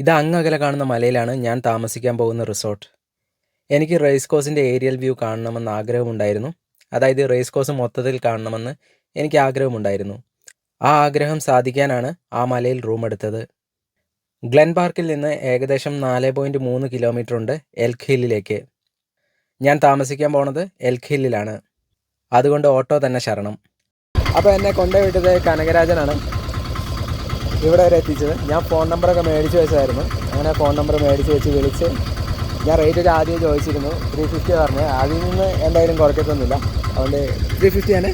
ഇത് അങ്ങകലെ കാണുന്ന മലയിലാണ് ഞാൻ താമസിക്കാൻ പോകുന്ന റിസോർട്ട്. എനിക്ക് റേസ് കോഴ്സിന്റെ ഏരിയൽ വ്യൂ കാണണമെന്ന് ആഗ്രഹമുണ്ടായിരുന്നു. അതായത് റേസ് കോഴ്സ് മൊത്തത്തിൽ കാണണമെന്ന് എനിക്ക് ആഗ്രഹമുണ്ടായിരുന്നു. ആ ആഗ്രഹം സാധിക്കാനാണ് ആ മലയിൽ റൂം എടുത്തത്. ഗ്ലെൻ പാർക്കിൽ നിന്ന് ഏകദേശം നാല് പോയിന്റ് മൂന്ന് കിലോമീറ്റർ ഉണ്ട് എൽക്ക് ഹില്ലിലേക്ക്. ഞാൻ താമസിക്കാൻ പോണത് എൽക്ക് ഹില്ലിലാണ്. അതുകൊണ്ട് ഓട്ടോ തന്നെ ശരണം. അപ്പോൾ എന്നെ കൊണ്ടുപോയിട്ടത് കനകരാജനാണ്. ഇവിടെ വരെ എത്തിച്ചത്. ഞാൻ ഫോൺ നമ്പറൊക്കെ മേടിച്ച് വെച്ചായിരുന്നു. അങ്ങനെ ഫോൺ നമ്പർ മേടിച്ച് വെച്ച് വിളിച്ച് ഞാൻ റേറ്റ് ഒരു ആദ്യം ചോദിച്ചിരുന്നു. ത്രീ ഫിഫ്റ്റി പറഞ്ഞു. അതിൽ നിന്ന് എന്തായാലും കുറയ്ക്കത്തൊന്നുമില്ല. അതുകൊണ്ട് ത്രീ ഫിഫ്റ്റി ആണ്.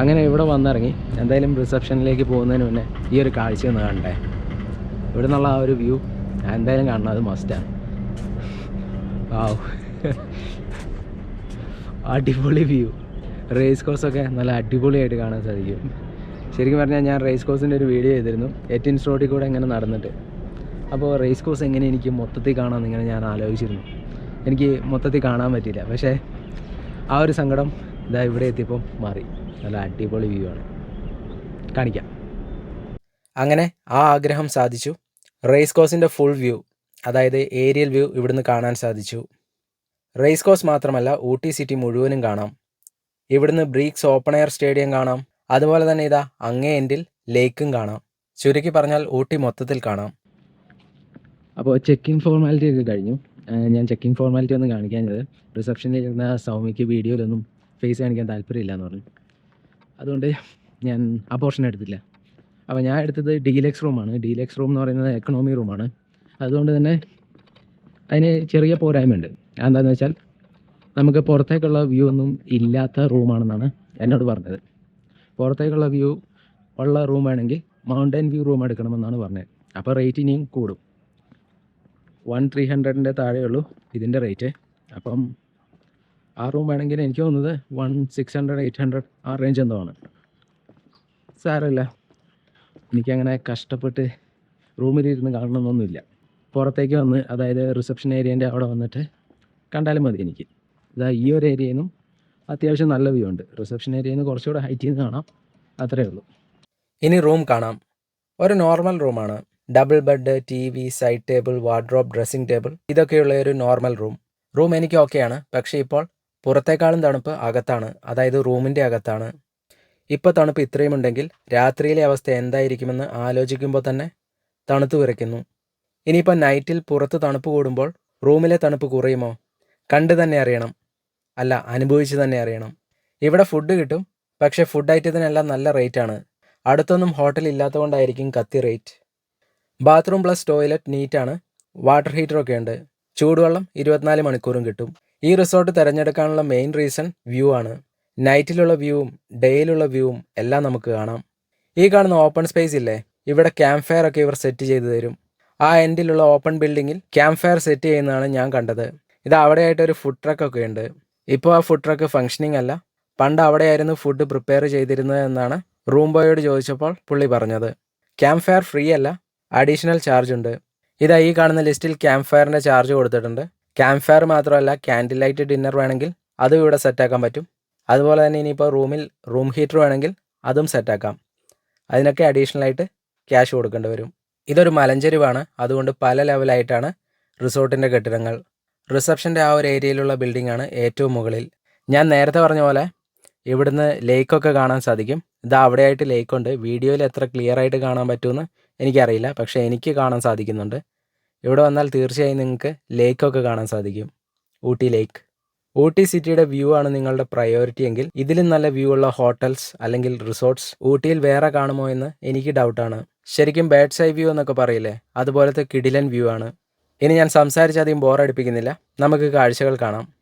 അങ്ങനെ ഇവിടെ വന്നിറങ്ങി. എന്തായാലും റിസപ്ഷനിലേക്ക് പോകുന്നതിന് മുന്നേ ഈ ഒരു കാഴ്ച ഒന്ന് കണ്ടേ ഇവിടെ നിന്നുള്ള ആ ഒരു വ്യൂ എന്തായാലും കാണണം. അത് മസ്റ്റാണ് അടിപൊളി വ്യൂ റേസ് കോഴ്സൊക്കെ നല്ല അടിപൊളിയായിട്ട് കാണാൻ സാധിക്കും. ശരിക്കും പറഞ്ഞാൽ ഞാൻ റേസ് കോഴ്സിന്റെ ഒരു വീഡിയോ ചെയ്തിരുന്നു. എറ്റിൻസ് റോഡിൽ കൂടെ എങ്ങനെ നടന്നിട്ട്. അപ്പോൾ റേസ് കോഴ്സ് എങ്ങനെ എനിക്ക് മൊത്തത്തിൽ കാണാമെന്ന് ഇങ്ങനെ ഞാൻ ആലോചിച്ചിരുന്നു. എനിക്ക് മൊത്തത്തിൽ കാണാൻ പറ്റിയില്ല. പക്ഷേ ആ ഒരു സങ്കടം ഇതാ ഇവിടെ എത്തിയപ്പം മാറി. നല്ല അടിപൊളി വ്യൂ ആണ്. കാണിക്കാം. അങ്ങനെ ആ ആഗ്രഹം സാധിച്ചു. റേസ് കോഴ്സിന്റെ ഫുൾ വ്യൂ അതായത് ഏരിയൽ വ്യൂ ഇവിടുന്ന് കാണാൻ സാധിച്ചു. റേസ് കോഴ്സ് മാത്രമല്ല ഊട്ടി സിറ്റി മുഴുവനും കാണാം. ഇവിടുന്ന് ബ്രീക്സ് ഓപ്പൺ എയർ സ്റ്റേഡിയം കാണാം. അതുപോലെ തന്നെ ഇതാ അങ്ങേ എൻഡിൽ ലേക്കും കാണാം. ചുരുക്കി പറഞ്ഞാൽ ഊട്ടി മൊത്തത്തിൽ കാണാം. അപ്പോൾ ചെക്ക് ഇൻ ഫോർമാലിറ്റി ഒക്കെ കഴിഞ്ഞു. ഞാൻ ചെക്ക് ഇൻ ഫോർമാലിറ്റി ഒന്നും കാണിക്കാഞ്ഞത്. റിസപ്ഷനിൽ ഇരുന്ന സൗമ്യക്ക് വീഡിയോയിലൊന്നും ഫേസ് കാണിക്കാൻ താല്പര്യമില്ല എന്ന് പറഞ്ഞു. അതുകൊണ്ട് ഞാൻ ആ പോർഷൻ എടുത്തില്ല. അപ്പോൾ ഞാൻ എടുത്തത് ഡീലക്സ് റൂമാണ് ഡീലക്സ് റൂം എന്ന് പറയുന്നത് എക്കണോമി റൂമാണ് അതുകൊണ്ട് തന്നെ അതിന് ചെറിയ പോരായ്മയുണ്ട്. എന്താണെന്ന് വെച്ചാൽ നമുക്ക് പുറത്തേക്കുള്ള വ്യൂ ഒന്നും ഇല്ലാത്ത റൂമാണെന്നാണ് എന്നോട് പറഞ്ഞത്. പുറത്തേക്കുള്ള വ്യൂ ഉള്ള റൂം വേണമെങ്കിൽ മൗണ്ടൻ വ്യൂ റൂം എടുക്കണമെന്നാണ് പറഞ്ഞത്. അപ്പോൾ റേറ്റ് ഇനിയും കൂടും. വൺ ത്രീ ഹൺഡ്രഡിന്റെ താഴെയുള്ളൂ ഇതിന്റെ റേറ്റ് അപ്പം ആ റൂം വേണമെങ്കിൽ എനിക്ക് തോന്നുന്നത് one six hundred eight hundred ആ റേഞ്ച് എന്തോ ആണ്. സാരമില്ല. എനിക്കങ്ങനെ കഷ്ടപ്പെട്ട് റൂമിലിരുന്ന് കാണണമെന്നൊന്നുമില്ല. പുറത്തേക്ക് വന്ന് അതായത് റിസപ്ഷൻ ഏരിയേന്റെ അവിടെ വന്നിട്ട് കണ്ടാലും മതി എനിക്ക്. ഇതാ ഈ ഒരു ഏരിയയിൽ നിന്നും അത്യാവശ്യം നല്ല വ്യൂ ഉണ്ട്. റിസപ്ഷൻ ഏരിയയിൽ നിന്ന് കുറച്ചുകൂടെ ഹൈറ്റിൽ നിന്ന് കാണാം. അത്രയേ ഉള്ളൂ. ഇനി റൂം കാണാം. ഒരു നോർമൽ റൂമാണ് double bed T V side table wardrobe dressing table ഇതൊക്കെയുള്ള ഒരു നോർമൽ റൂം റൂം എനിക്ക് ഓക്കെയാണ് പക്ഷേ ഇപ്പോൾ പുറത്തേക്കാളും തണുപ്പ് അകത്താണ്. അതായത് റൂമിന്റെ അകത്താണ്. ഇപ്പോൾ തണുപ്പ് ഇത്രയും ഉണ്ടെങ്കിൽ രാത്രിയിലെ അവസ്ഥ എന്തായിരിക്കുമെന്ന് ആലോചിക്കുമ്പോൾ തന്നെ തണുത്തു വിറയ്ക്കുന്നു. ഇനിയിപ്പോൾ നൈറ്റിൽ പുറത്ത് തണുപ്പ് കൂടുമ്പോൾ റൂമിലെ തണുപ്പ് കുറയുമോ? കണ്ട് തന്നെ അറിയണം. അല്ല അനുഭവിച്ച് തന്നെ അറിയണം. ഇവിടെ ഫുഡ് കിട്ടും പക്ഷേ ഫുഡ് ഐറ്റത്തിനെല്ലാം നല്ല റേറ്റ് ആണ്. അടുത്തൊന്നും ഹോട്ടൽ ഇല്ലാത്തതുകൊണ്ടായിരിക്കും കത്തി റേറ്റ് ബാത്റൂം പ്ലസ് ടോയ്ലറ്റ് നീറ്റാണ് വാട്ടർ ഹീറ്ററൊക്കെ ഉണ്ട്. ചൂടുവെള്ളം ഇരുപത്തിനാല് മണിക്കൂറും കിട്ടും. ഈ റിസോർട്ട് തിരഞ്ഞെടുക്കാനുള്ള മെയിൻ റീസൺ വ്യൂ ആണ്. നൈറ്റിലുള്ള വ്യൂവും ഡേയിലുള്ള വ്യൂവും എല്ലാം നമുക്ക് കാണാം. ഈ കാണുന്ന ഓപ്പൺ സ്പേസ് ഇല്ലേ? ഇവിടെ ക്യാമ്പ് ഫയർ ഒക്കെ ഇവർ സെറ്റ് ചെയ്തു തരും. ആ എൻഡിലുള്ള ഓപ്പൺ ബിൽഡിങ്ങിൽ ക്യാമ്പ് ഫയർ സെറ്റ് ചെയ്യുന്നതാണ് ഞാൻ കണ്ടത്. ഇത് അവിടെയായിട്ട് ഒരു ഫുഡ് ട്രക്ക് ഒക്കെ ഉണ്ട്. ഇപ്പോൾ ആ ഫുഡ് ട്രക്ക് ഫങ്ഷനിങ് അല്ല. പണ്ട് അവിടെയായിരുന്നു ഫുഡ് പ്രിപ്പയർ ചെയ്തിരുന്നത് എന്നാണ് റൂം ബോയോട് ചോദിച്ചപ്പോൾ പുള്ളി പറഞ്ഞത്. ക്യാമ്പ് ഫയർ ഫ്രീ അല്ല അഡീഷണൽ ചാർജ് ഉണ്ട്. ഇതാ ഈ കാണുന്ന ലിസ്റ്റിൽ ക്യാമ്പ് ഫയറിന്റെ ചാർജ് കൊടുത്തിട്ടുണ്ട്. ക്യാമ്പ് ഫയർ മാത്രമല്ല ക്യാൻഡിൽ ലൈറ്റ് ഡിന്നർ വേണമെങ്കിൽ അതും ഇവിടെ സെറ്റാക്കാൻ പറ്റും. അതുപോലെ തന്നെ ഇനിയിപ്പോൾ റൂമിൽ റൂം ഹീറ്റർ വേണമെങ്കിൽ അതും സെറ്റാക്കാം അതിനൊക്കെ അഡീഷണലായിട്ട് ക്യാഷ് കൊടുക്കേണ്ടി വരും. ഇതൊരു മലഞ്ചെരിവാണ്. അതുകൊണ്ട് പല ലെവലായിട്ടാണ് റിസോർട്ടിന്റെ കെട്ടിടങ്ങൾ. റിസപ്ഷന്റെ ആ ഒരു ഏരിയയിലുള്ള ബിൽഡിംഗ് ആണ് ഏറ്റവും മുകളിൽ. ഞാൻ നേരത്തെ പറഞ്ഞ പോലെ ഇവിടുന്ന് ലേക്കൊക്കെ കാണാൻ സാധിക്കും. ഇതാ അവിടെയായിട്ട് ലേക്കുണ്ട്. വീഡിയോയിൽ എത്ര ക്ലിയർ ആയിട്ട് കാണാൻ പറ്റുമെന്ന് എനിക്കറിയില്ല. പക്ഷേ എനിക്ക് കാണാൻ സാധിക്കുന്നുണ്ട്. ഇവിടെ വന്നാൽ തീർച്ചയായും നിങ്ങൾക്ക് ലേക്കൊക്കെ കാണാൻ സാധിക്കും. ഊട്ടി ലേക്ക്. ഊട്ടി സിറ്റിയുടെ വ്യൂ ആണ് നിങ്ങളുടെ പ്രയോറിറ്റി എങ്കിൽ ഇതിലും നല്ല വ്യൂ ഉള്ള ഹോട്ടൽസ് അല്ലെങ്കിൽ റിസോർട്ട്സ് ഊട്ടിയിൽ വേറെ കാണുമോ എന്ന് എനിക്ക് ഡൗട്ടാണ് ശരിക്കും ബേഡ്സ് ഐ വ്യൂ എന്നൊക്കെ പറയില്ലേ? അതുപോലത്തെ കിടിലൻ വ്യൂ ആണ്. ഇനി ഞാൻ സംസാരിച്ചധികം ബോറടിപ്പിക്കുന്നില്ല നമുക്ക് കാഴ്ചകൾ കാണാം.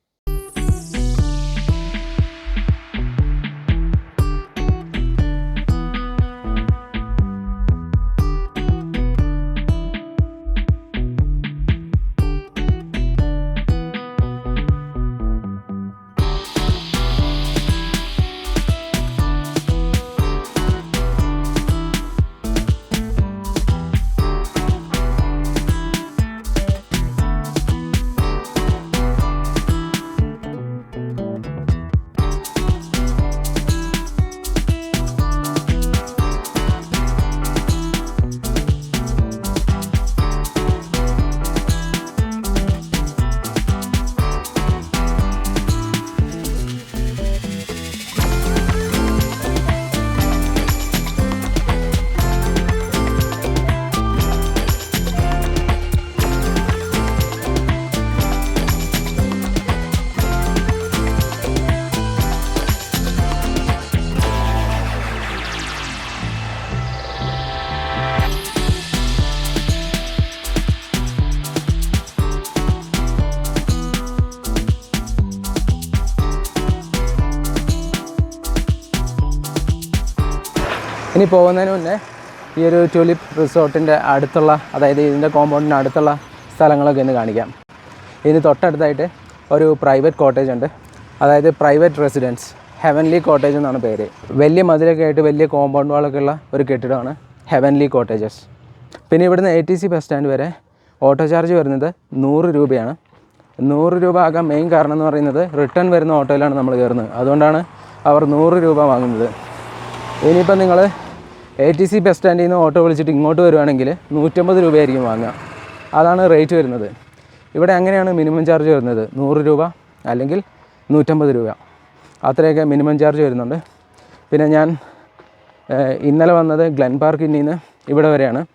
ഇനി പോകുന്നതിന് മുന്നേ ഈ ഒരു ട്യൂലിപ്പ് റിസോർട്ടിന്റെ അടുത്തുള്ള അതായത് ഇതിന്റെ കോമ്പൗണ്ടിന്റെ അടുത്തുള്ള സ്ഥലങ്ങളൊക്കെ ഒന്ന് കാണിക്കാം. ഇതിന് തൊട്ടടുത്തായിട്ട് ഒരു പ്രൈവറ്റ് കോട്ടേജ് ഉണ്ട്. അതായത് പ്രൈവറ്റ് റെസിഡൻസ് ഹെവൻലി കോട്ടേജ് എന്നാണ് പേര്. വലിയ മതിലൊക്കെ ആയിട്ട് വലിയ കോമ്പൗണ്ട് വാളൊക്കെ ഉള്ള ഒരു കെട്ടിടമാണ് ഹെവൻലി കോട്ടേജസ് പിന്നെ ഇവിടുന്ന് A T C bus stand വരെ ഓട്ടോ ചാർജ് വരുന്നത് നൂറ് രൂപയാണ്. നൂറ് രൂപ ആകാൻ മെയിൻ കാരണം എന്ന് പറയുന്നത് റിട്ടേൺ വരുന്ന ഓട്ടോയിലാണ് നമ്മൾ കയറുന്നത്. അതുകൊണ്ടാണ് അവർ നൂറ് രൂപ വാങ്ങുന്നത്. ഇനിയിപ്പോൾ നിങ്ങൾ എ ടി സി ബസ് സ്റ്റാൻഡിൽ നിന്ന് ഓട്ടോ വിളിച്ചിട്ട് ഇങ്ങോട്ട് വരുവാണെങ്കിൽ നൂറ്റമ്പത് രൂപയായിരിക്കും വാങ്ങുക. അതാണ് റേറ്റ് വരുന്നത്. ഇവിടെ അങ്ങനെയാണ് മിനിമം ചാർജ് വരുന്നത്. നൂറ് രൂപ അല്ലെങ്കിൽ നൂറ്റമ്പത് രൂപ. അത്രയൊക്കെ മിനിമം ചാർജ് വരുന്നുണ്ട്. പിന്നെ ഞാൻ ഇന്നലെ വന്നത് ഗ്ലെൻ പാർക്കിൽ നിന്ന് ഇവിടെ വരെയാണ്.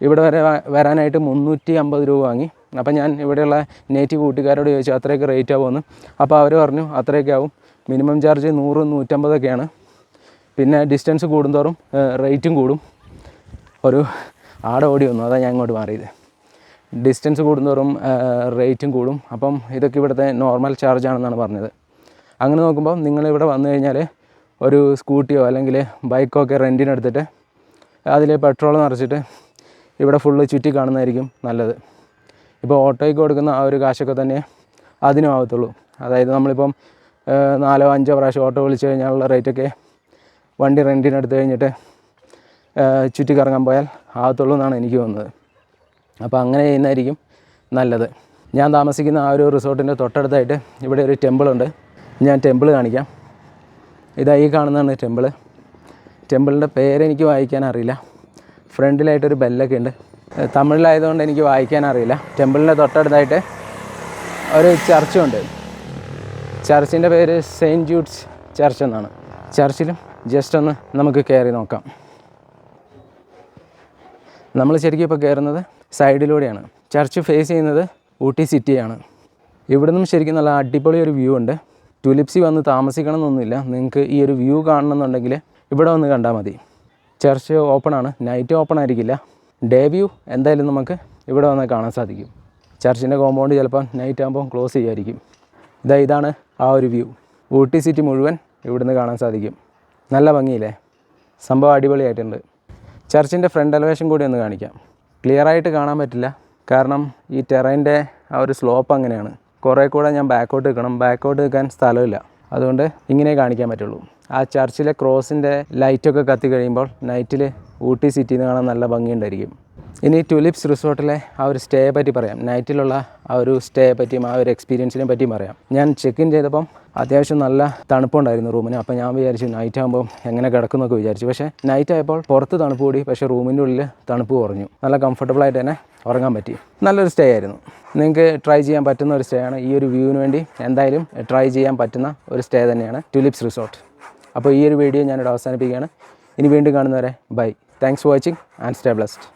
ഇവിടെ വരെ വരാനായിട്ട് മുന്നൂറ്റി അമ്പത് രൂപ വാങ്ങി. അപ്പോൾ ഞാൻ ഇവിടെയുള്ള നേറ്റീവ് കൂട്ടുകാരോട് ചോദിച്ചു അത്രയൊക്കെ റേറ്റ് ആവുമെന്ന്. അപ്പോൾ അവർ പറഞ്ഞു അത്രയൊക്കെ ആവും. മിനിമം ചാർജ് നൂറ് നൂറ്റമ്പതൊക്കെയാണ്. പിന്നെ ഡിസ്റ്റൻസ് കൂടുന്തോറും റേറ്റും കൂടും. ഒരു ആടെ ഓടി വന്നു. അതാണ് ഞാൻ ഇങ്ങോട്ട് മാറിയത്. ഡിസ്റ്റൻസ് കൂടുന്തോറും റേറ്റും കൂടും. അപ്പം ഇതൊക്കെ ഇവിടുത്തെ നോർമൽ ചാർജ് ആണെന്നാണ് പറഞ്ഞത്. അങ്ങനെ നോക്കുമ്പോൾ നിങ്ങളിവിടെ വന്നു കഴിഞ്ഞാൽ ഒരു സ്കൂട്ടിയോ അല്ലെങ്കിൽ ബൈക്കോ ഒക്കെ റെന്റിനെടുത്തിട്ട് അതിൽ പെട്രോൾ നിറച്ചിട്ട് ഇവിടെ ഫുള്ള് ചുറ്റി കാണുന്നതായിരിക്കും നല്ലത്. ഇപ്പോൾ ഓട്ടോയ്ക്ക് കൊടുക്കുന്ന ആ ഒരു കാശൊക്കെ തന്നെ അതിനും ആവത്തുള്ളൂ. അതായത് നമ്മളിപ്പം നാലോ അഞ്ചോ പ്രാവശ്യം ഓട്ടോ വിളിച്ച് കഴിഞ്ഞാലുള്ള റേറ്റൊക്കെ വണ്ടി റെന്റിന് എടുത്ത് കഴിഞ്ഞിട്ട് ചുറ്റിക്കറങ്ങാൻ ചുറ്റി കറങ്ങാൻ പോയാൽ ആകത്തുള്ളൂ എന്നാണ് എനിക്ക് തോന്നുന്നത്. അപ്പോൾ അങ്ങനെ ചെയ്യുന്നതായിരിക്കും നല്ലത്. ഞാൻ താമസിക്കുന്ന ആ ഒരു റിസോർട്ടിന്റെ തൊട്ടടുത്തായിട്ട് ഇവിടെ ഒരു ടെമ്പിളുണ്ട്. ഞാൻ ടെമ്പിൾ കാണിക്കാം. ഇതാ ഈ കാണുന്നതാണ് ടെമ്പിൾ ടെമ്പിളിന്റെ പേരെനിക്ക് വായിക്കാൻ അറിയില്ല. ഫ്രണ്ടിലായിട്ടൊരു ബെല്ലൊക്കെ ഉണ്ട്. തമിഴിലായതുകൊണ്ട് എനിക്ക് വായിക്കാൻ അറിയില്ല. ടെമ്പിളിന്റെ തൊട്ടടുത്തായിട്ട് ഒരു ചർച്ചുണ്ട്. ചർച്ചിന്റെ പേര് സെയിന്റ് ജൂഡ്സ് ചർച്ച് എന്നാണ്. ചർച്ചിലും ജസ്റ്റ് ഒന്ന് നമുക്ക് കയറി നോക്കാം. നമ്മൾ ശരിക്കും ഇപ്പോൾ കയറുന്നത് സൈഡിലൂടെയാണ്. ചർച്ച് ഫേസ് ചെയ്യുന്നത് ഊട്ടി സിറ്റിയാണ് ഇവിടെ നിന്നും ശരിക്കും നല്ല അടിപൊളി ഒരു വ്യൂ ഉണ്ട്. ടുലിപ്സി വന്ന് താമസിക്കണം എന്നൊന്നുമില്ല. നിങ്ങൾക്ക് ഈ ഒരു വ്യൂ കാണണമെന്നുണ്ടെങ്കിൽ ഇവിടെ വന്ന് കണ്ടാൽ മതി. ചർച്ച് ഓപ്പൺ ആണ്. നൈറ്റ് ഓപ്പൺ ആയിരിക്കില്ല. ഡേ വ്യൂ എന്തായാലും നമുക്ക് ഇവിടെ വന്ന് കാണാൻ സാധിക്കും. ചർച്ചിന്റെ കോമ്പൗണ്ട് ചിലപ്പോൾ നൈറ്റ് ആകുമ്പോൾ ക്ലോസ് ചെയ്യുമായിരിക്കും ഇതാ ഇതാണ് ആ ഒരു വ്യൂ ഊട്ടി സിറ്റി മുഴുവൻ ഇവിടുന്ന് കാണാൻ സാധിക്കും. നല്ല ഭംഗിയില്ലേ? സംഭവം അടിപൊളിയായിട്ടുണ്ട്. ചർച്ചിന്റെ ഫ്രണ്ട് എലവേഷൻ കൂടി ഒന്ന് കാണിക്കാം. ക്ലിയർ ആയിട്ട് കാണാൻ പറ്റില്ല. കാരണം ഈ ടെറൈന്റെ ആ ഒരു സ്ലോപ്പ് അങ്ങനെയാണ്. കുറേ കൂടെ ഞാൻ ബാക്കോട്ട് നിൽക്കണം. ബാക്കോട്ട് നിൽക്കാൻ സ്ഥലമില്ല. അതുകൊണ്ട് ഇങ്ങനെ കാണിക്കാൻ പറ്റുള്ളൂ. ആ ചർച്ചിലെ ക്രോസിന്റെ ലൈറ്റൊക്കെ കത്തി കഴിയുമ്പോൾ നൈറ്റിൽ ഊട്ടി സിറ്റിയിൽ നിന്ന് കാണാൻ നല്ല ഭംഗിയുണ്ടായിരിക്കും. ഇനി ട്യൂലിപ്സ് റിസോർട്ടിലെ ആ ഒരു സ്റ്റേയെ പറ്റി പറയാം. നൈറ്റിലുള്ള ആ ഒരു സ്റ്റേയെ പറ്റിയും ആ ഒരു എക്സ്പീരിയൻസിനെ പറ്റിയും പറയാം. ഞാൻ ചെക്ക് ഇൻ ചെയ്തപ്പം അത്യാവശ്യം നല്ല തണുപ്പുണ്ടായിരുന്നു റൂമിന്. അപ്പോൾ ഞാൻ വിചാരിച്ചു നൈറ്റ് ആകുമ്പോൾ എങ്ങനെ കിടക്കുന്നൊക്കെ വിചാരിച്ചു. പക്ഷേ നൈറ്റ് ആയപ്പോൾ പുറത്ത് തണുപ്പ് കൂടി പക്ഷേ റൂമിന്റെ ഉള്ളിൽ തണുപ്പ് കുറഞ്ഞു. നല്ല കംഫർട്ടബിൾ ആയിട്ട് തന്നെ ഉറങ്ങാൻ പറ്റി. നല്ലൊരു സ്റ്റേ ആയിരുന്നു. നിങ്ങൾക്ക് ട്രൈ ചെയ്യാൻ പറ്റുന്ന ഒരു സ്റ്റേ ആണ്. ഈ ഒരു വ്യൂവിന് വേണ്ടി എന്തായാലും ട്രൈ ചെയ്യാൻ പറ്റുന്ന ഒരു സ്റ്റേ തന്നെയാണ് ട്യൂലിപ്സ് റിസോർട്ട് അപ്പോൾ ഈ ഒരു വീഡിയോ ഞാനിവിടെ അവസാനിപ്പിക്കുകയാണ്. ഇനി വീണ്ടും കാണുന്നവരെ bye thanks for watching and stay blessed